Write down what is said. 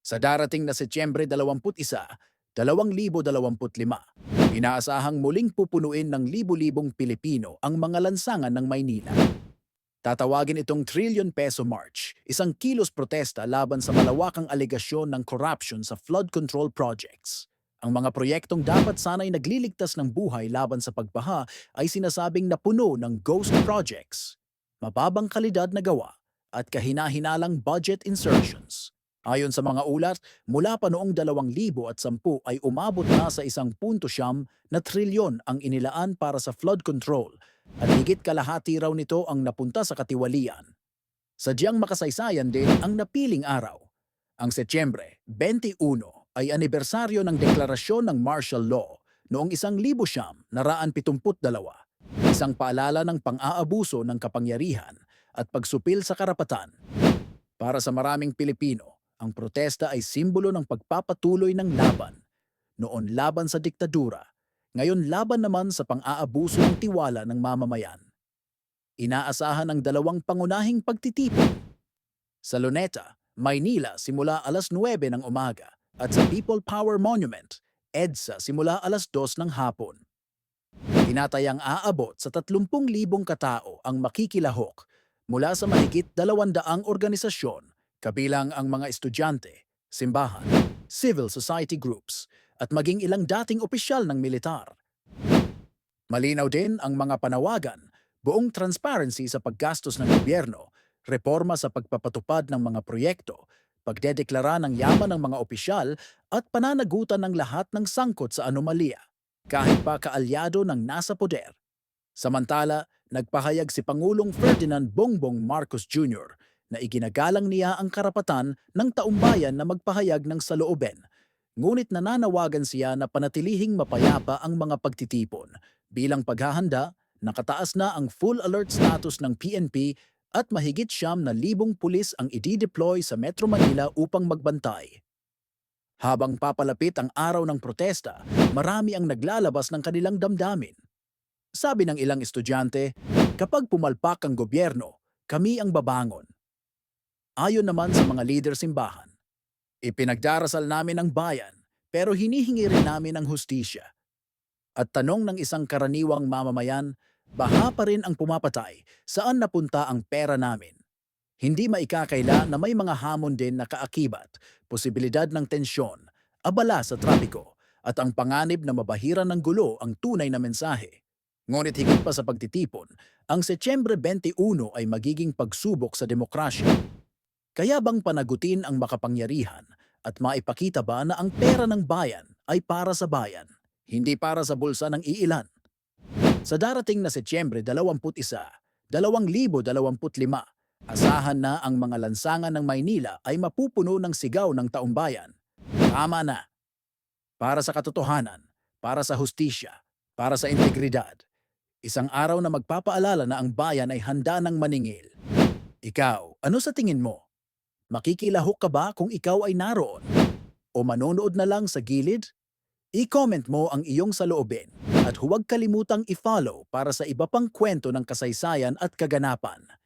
Sa darating na Setyembre 21, 2025, inaasahang muling pupunuin ng libu-libong Pilipino ang mga lansangan ng Maynila. Tatawagin itong Trillion Peso March, isang kilos protesta laban sa malawakang alegasyon ng corruption sa flood control projects. Ang mga proyektong dapat sana'y nagliligtas ng buhay laban sa pagbaha ay sinasabing napuno ng ghost projects, mababang kalidad na gawa, at kahina-hinalang budget insertions. Ayon sa mga ulat, mula pa noong 2010 ay umabot na sa isang punto siyam na trilyon ang inilaan para sa flood control at higit kalahati raw nito ang napunta sa katiwalian. Sadyang makasaysayan din ang napiling araw. Ang Setyembre 21 ay anibersaryo ng deklarasyon ng martial law noong 1972, isang paalala ng pang-aabuso ng kapangyarihan at pagsupil sa karapatan. Para sa maraming Pilipino, ang protesta ay simbolo ng pagpapatuloy ng laban. Noon laban sa diktadura, ngayon laban naman sa pang-aabuso ng tiwala ng mamamayan. Inaasahan ang dalawang pangunahing pagtitipon. Sa Luneta, Maynila simula alas 9 ng umaga at sa People Power Monument, EDSA simula alas 2 ng hapon. Tinatayang aabot sa 30,000 katao ang makikilahok mula sa mahigit 200 organisasyon kabilang ang mga estudyante, simbahan, civil society groups, at maging ilang dating opisyal ng militar. Malinaw din ang mga panawagan, buong transparency sa paggastos ng gobyerno, reforma sa pagpapatupad ng mga proyekto, pagdedeklara ng yaman ng mga opisyal at pananagutan ng lahat ng sangkot sa anomalya, kahit pa kaalyado ng nasa poder. Samantala, nagpahayag si Pangulong Ferdinand Bongbong Marcos Jr na iginagalang niya ang karapatan ng taumbayan na magpahayag ng salooben. Ngunit nananawagan siya na panatilihing mapayapa ang mga pagtitipon. Bilang paghahanda, nakataas na ang full alert status ng PNP at mahigit siyam na libong pulis ang i-deploy sa Metro Manila upang magbantay. Habang papalapit ang araw ng protesta, marami ang naglalabas ng kanilang damdamin. Sabi ng ilang estudyante, kapag pumalpak ang gobyerno, kami ang babangon. Ayon naman sa mga leader simbahan, ipinagdarasal namin ang bayan pero hinihingi rin namin ang hustisya. At tanong ng isang karaniwang mamamayan, baha pa rin ang pumapatay, saan napunta ang pera namin? Hindi maikakaila na may mga hamon din na kaakibat, posibilidad ng tensyon, abala sa trapiko, at ang panganib na mabahira ng gulo ang tunay na mensahe. Ngunit higit pa sa pagtitipon, ang Setyembre 21 ay magiging pagsubok sa demokrasya. Kaya bang panagutin ang makapangyarihan at maipakita ba na ang pera ng bayan ay para sa bayan, hindi para sa bulsa ng iilan? Sa darating na Setyembre 21, 2025, asahan na ang mga lansangan ng Maynila ay mapupuno ng sigaw ng taumbayan. Tama na. Para sa katotohanan, para sa hustisya, para sa integridad. Isang araw na magpapaalala na ang bayan ay handa ng maningil. Ikaw, ano sa tingin mo? Makikilahok ka ba kung ikaw ay naroon? O manonood na lang sa gilid? I-comment mo ang iyong saloobin at huwag kalimutang i-follow para sa iba pang kwento ng kasaysayan at kaganapan.